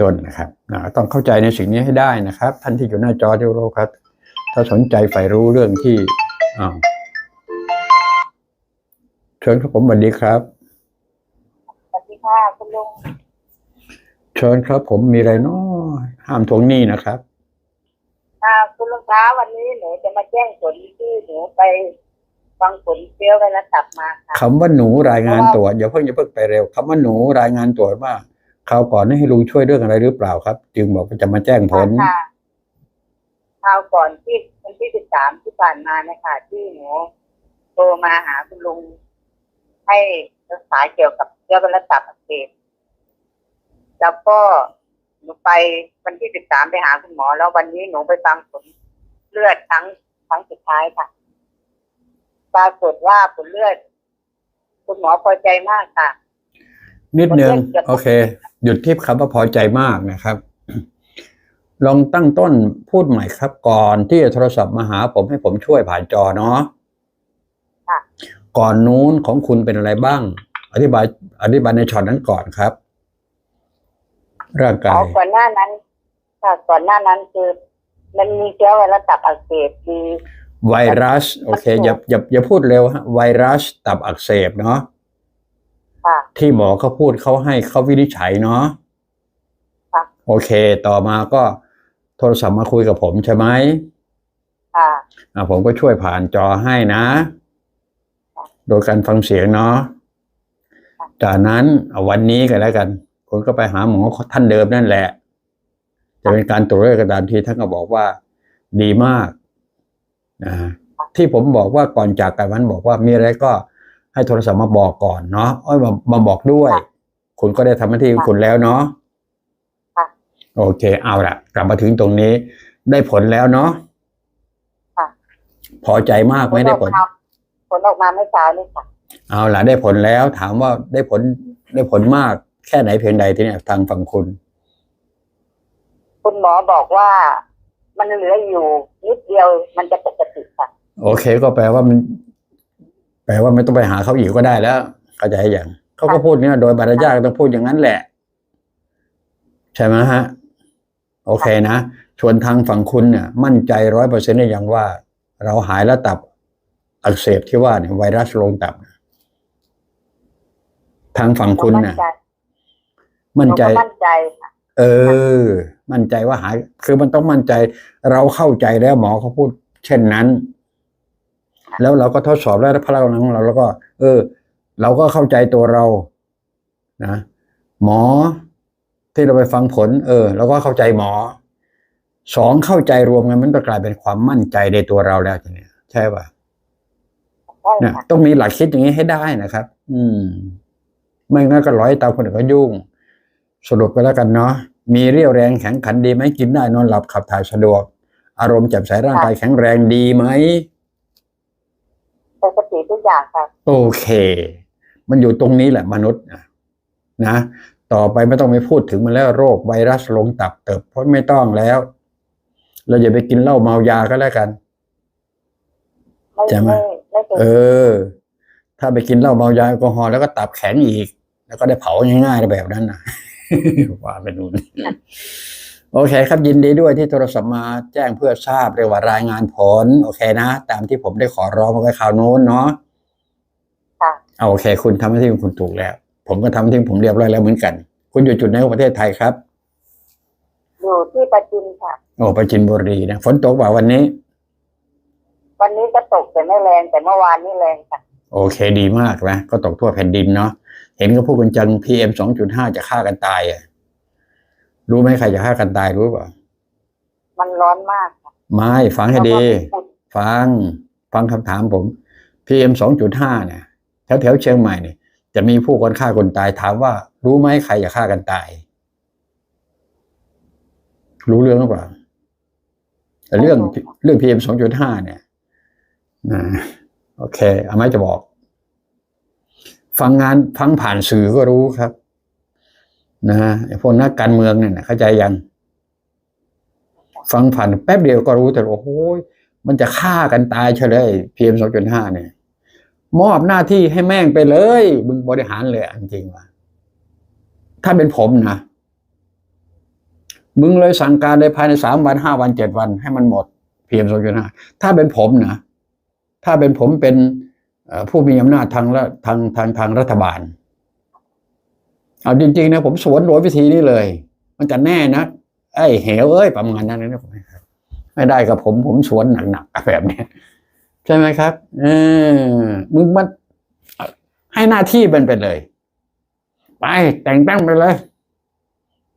ต้นนะครับนะต้องเข้าใจในสิ่งนี้ให้ได้นะครับ ท่านที่อยู่หน้าจอที่รู้ครับ ถ้าสนใจใฝ่รู้เรื่องที่อ้าวเชิญครับผมสวัสดีครับสวัสดีค่ะคุณลุงเชิญครับ ผมมีอะไรน้อยห้ามทวงหนี้นะครับค่ะคุณลุงคะวันนี้หนูจะมาแจ้งผลที่หนูไปฟังผลเปี้ยวไว้แล้วกลับมาค่ะคำว่าหนูรายงานตัวอย่าเพิ่งอย่าเพิ่งไปเร็วคำว่าหนูรายงานตัวว่า คราวก่อนนี่ให้ลุงช่วยเรื่องอะไรหรือเปล่าครับ จึงบอกว่าจะมาแจ้งผลค่ะคราวก่อนที่วันที่สิบสามที่ผ่านมานะคะที่หนูโทรมาหาคุณลุงให้รักษาเกี่ยวกับเชื้อไวรัสตับอักเสบแล้วก็หนูไปวันที่สิบสามไปหาคุณหมอ แล้ววันนี้หนูไปฟังผลเลือดครั้งครั้งสุดท้ายค่ะ ปรากฏว่าผลเลือด คุณหมอพอใจมากค่ะ นิดนึงผมเรียกโอเค หยุดที่คำว่าพอใจมากนะครับ ลองตั้งต้นพูดใหม่ครับ ก่อนที่จะโทรศัพท์มาหาผมให้ผมช่วยผ่านจอเนาะค่ะก่อนนู้นของคุณเป็นอะไรบ้าง อธิบาย อธิบายในช็อตนั้นก่อนครับ ร่างกาอ๋อยก่อนหน้านั้นค่ะก่อนหน้านั้นคือ มันมีเชื้อไวรัสตับอักเสบมีไวรัส โอเค อย่าอย่าอย่าพูดเร็วฮะไวรัสตับอักเสบเนาะ ค่ะที่หมอเขาพูดเขาให้เขาวินิจฉัยเนาะค่ะโอเค ต่อมาก็โทรศัพท์มาคุยกับผมใช่ไหมค่ะอ่าผมก็ช่วยผ่านจอให้นะ โดยการฟังเสียงเนาะจากนั้นเอาวันนี้กันแล้วกันคุณก็ไปหาหมอท่านเดิมนั่นแหละ จะเป็นการตรวจเลือดกระดานทีท่านก็บอกว่า ดีมากนะฮะที่ผมบอกว่าก่อนจากกันวันบอกว่ามีอะไรก็ ให้โทรศัพท์มาบอกก่อนเนาะเอ้ยมามาบอกด้วย คุณก็ได้ทำหน้าที่ของคุณแล้วเนาะค่ะ โอเค เอาละกลับมาถึงตรงนี้ ได้ผลแล้วเนาะค่ะ พอใจมากไหม่ได้ผลออกมาผลออกมาเมื่อเช้านี่ค่ะ เอาล่ะได้ผลแล้ว ถามว่าได้ผลได้ผลมากแค่ไหนเพียงใดทีเนี้ยทางฝั่งคุณ คุณหมอบอกว่ามันเหลืออยู่นิดเดียวมันจะปกติค่ะ โอเคก็แปลว่ามัน แปลว่าไม่ต้องไปหาเขาอีกก็ได้แล้วเข้าใจอย่างเขาก็พูดเนี่ยโดยบรรยาทก็ต้องพูดอย่างนั้นแหละ ใช่ไหมฮะ โอเคนะส่วนทางฝั่งคุณเนี่ย มั่นใจร้อยเปอร์เซ็นต์ได้ยังว่า เราหายแล้วตับอักเสบที่ว่าเนี่ยไวรัสลงตับทางฝั่งคุณมั่นเนี่ยใจมั่นใจหก็มั่นใจค่ะเออ มั่นใจว่าหาย คือมันต้องมั่นใจ เราเข้าใจแล้วหมอเขาพูด เช่นนั้น แล้วเราก็ทดสอบแล้วพลังของเรา แล้วก็ เออ เราก็เข้าใจตัวเรานะหมอที่เราไปฟังผล เออเราก็เข้าใจหมอสองเข้าใจรวมกันมันก็กลายเป็นความมั่นใจในตัวเราแล้วทีเนี้ยใช่ป่ะใช่เนี่ยค่ะต้องมีหลักคิดอย่างนี้ให้ได้นะครับ อืม ไม่งั้นก็ร้อยตามคนอื่นก็ยุ่ง สรุปไปแล้วกันเนาะมีเรี่ยวแรงแข็งขันดีไหมกินได้นอนหลับขับถ่ายสะดวก อารมณ์แจ่มใสร่างกายแข็งแรงดีไหมปกติทุก อย่างค่ะโอเค มันอยู่ตรงนี้แหละมนุษย์นะนะ ต่อไปไม่ต้องไปพูดถึงมันแล้วโรคไวรัสลงตับเติบเพราะไม่ต้องแล้ว เราอย่าไปกินเหล้าเมายาก็แล้วกันไม่ใช่ไหมไม่ไม่เป็นเออ ถ้าไปกินเหล้าเมายาแอลกอฮอล์แล้วก็ตับแข็งอีก แล้วก็ได้เผาง่ายๆแบบนั้นนะว่าไปนู่นโอเคครับยินดีด้วยที่โทรศัพท์มาแจ้งเพื่อทราบเรียกว่ารายงานผล โอเคนะ ตามที่ผมได้ขอร้องมาในข่าวโน้นเนาะค่ะ เอาโอเค คุณทำหน้าที่ของคุณถูกแล้ว ผมก็ทำหน้าที่ของผมเรียบร้อยแล้วเหมือนกัน คุณอยู่จุดไหนของประเทศไทยครับอยู่ที่ประจินค่ะโอ้ไปจินบุรีนะฝนตกเปล่าวันนี้ วันนี้ก็ตกแต่ไม่แรงแต่เมื่อวานนี่แรงค่ะโอเคดีมากนะก็ตกทั่วแผ่นดินเนาะเห็นก็พูดกันจัง PM สองจุดห้าจะฆ่ากันตายอะรู้ไหมใครจะฆ่ากันตายรู้เปล่ามันร้อนมากค่ะไม่ฟังให้ดีแล้วก็ฝุ่นฟัง ฟังคำถามผม PM สองจุดห้าเนี่ย แถวแถวๆเชียงใหม่เนี่ยจะมีผู้คนฆ่าคนตายถามว่า รู้ไหมใครจะฆ่ากันตาย รู้เรื่องหรือเปล่าแต่เรื่องเรื่อง PM สองจุดห้าเนี่ยนะโอเคเอาไหมจะบอก ฟังงานฟังผ่านสื่อก็รู้ครับ นะไอ้พวกนักการเมืองเนี่ยนะเข้าใจยัง ฟังผ่านแป๊บเดียวก็รู้แต่โอ้โหมันจะฆ่ากันตายเฉยเลยพีเอ็มสองจุดห้าเนี่ย มอบหน้าที่ให้แม่งไปเลยมึงบริหารเลยจริงๆว่ะถ้าเป็นผมนะมึงเลยสั่งการเลยภายในสามวันห้าวันเจ็ดวันให้มันหมดเพีเอ็มสองจุดห้าถ้าเป็นผมนะถ้าเป็นผมเป็นผู้มีอำนาจทางละทางทางทางรัฐบาล เอาจริงๆนะผมสวนโดยวิธีนี้เลย มันจะแน่นะไอ้เหวเอ้ยประมาณนั้นนะไม่ได้กับผมผมสวนหนักๆแบบเนี้ย ใช่ไหมครับเออมึงมันให้หน้าที่มันไปเลย ไปแต่งตั้งไปเลย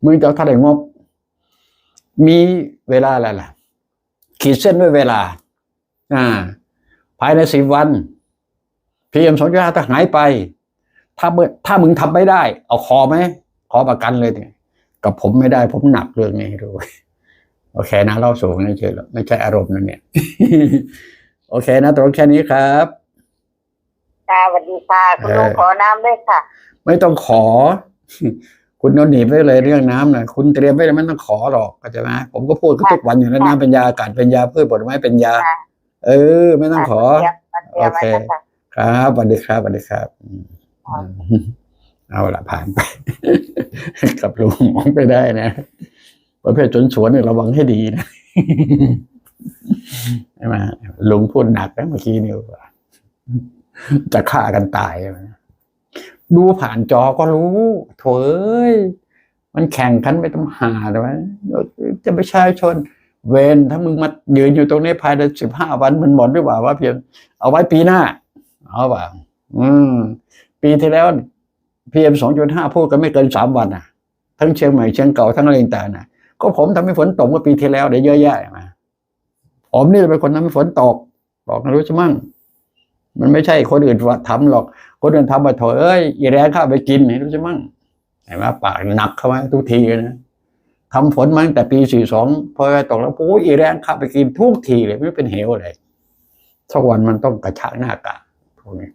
มึงจะเท่าไหร่งบ มีเวลาอะไรล่ะ ขีดเส้นด้วยเวลา อ่า ภายในสิบวันพีเอ็มสองจุดห้าถ้าหายไป ถ้าเมื่อถ้ามึงทำไม่ได้ เอาคอไหมขอประกันเลยเนี่ยกับผมไม่ได้ผมหนักเรื่องนี้ด้วยโอเคนะเล่าสู่กันเฉยๆไม่ใช่อารมณ์นะเนี่ย โอเคนะ ตรงแค่นี้ครับค่ะสวัสดีค่ะคุณลุงเออขอน้ำด้วยค่ะ ไม่ต้องขอ คุณโนหนีบไว้เลยเรื่องน้ำนะคุณเตรียมไว้เลยไม่ต้องขอหรอกเข้าใจไหมผมก็พูดทุกวันอยู่แล้วค่ะน้ำเป็นยาอากาศเป็นยาพืชผลไม้เป็นยาค่ะเออ ไม่ต้องขอมาเตรียมไว้นะคะครับสวัสดีครับสวัสดีครับอืมครับอืมเอาละผ่านไปกับลุงมองไปได้นะประเภทจนสวนเนี่ยระวังให้ดีนะ ใช่ไหมลุงพูดหนักนะเมื่อกี้นี่ว่าจะฆ่ากันตายไหมดูผ่านจอก็รู้โถเอ้ยมันแข่งกันไปต้องหาใช่ไหมจะประชาชน เวนถ้ามึงมายืนอยู่ตรงนี้ภายในสิบห้าวันมันหมดหรือเปล่าว่าเพียงเอาไว้ปีหน้า เอาเปล่าอืม ปีที่แล้วพีเอ็มสองจุดห้าพูดกันไม่เกินสามวันอะ ทั้งเชียงใหม่เชียงเก่าทั้งอะไรต่างๆนะก็ผมทำให้ฝนตกเมื่อปีที่แล้วเดี๋ยวเยอะแยะมา ผมนี่เป็นคนทำให้ฝนตกบอกนะรู้ใช่มั้งมันไม่ใช่คนอื่นว่าทำหรอก คนอื่นทำมาเถอะเอ้ยอีแรงข้าไปกินเห็นรู้ใช่มั้งเห็นไหมปากหนักเข้ามาทุกทีเลยนะทำฝนมาตั้งแต่ปีสี่สองพอตกแล้วโอ้ยอีแรงข้าไปกินทุกทีเลยไม่เป็นเหวเลยสักวันมันต้องกระชากหน้ากากพวกนี้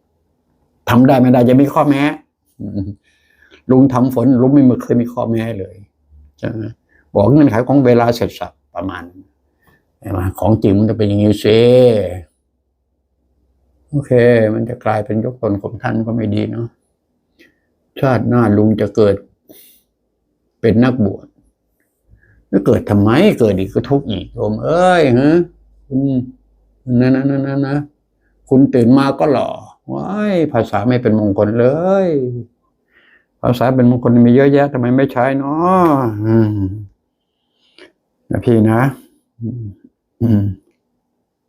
ทำได้ไม่ได้จะมีข้อแม้ลุงทำฝนลุงไม่เคยมีข้อแม้เลยใช่ไหมบอกเงื่อนไขของเวลาเสร็จสับประมาณนั้น ใช่ไหมของจริงมันจะเป็นอย่างนี้เซโอเค มันจะกลายเป็นยกตนข่มท่านก็ไม่ดีเนาะชาติหน้าลุงจะเกิดเป็นนักบวชแล้วเกิดทำไม เกิดอีกก็ทุกข์อีกโยมเอ้ยฮะคุณนะนะนะนะนะคุณตื่นมาก็หล่อว้ายภาษาไม่เป็นมงคลเลย ภาษาเป็นมงคลมีเยอะแยะทำไมไม่ใช้เนาะนะพี่นะ อืมอืม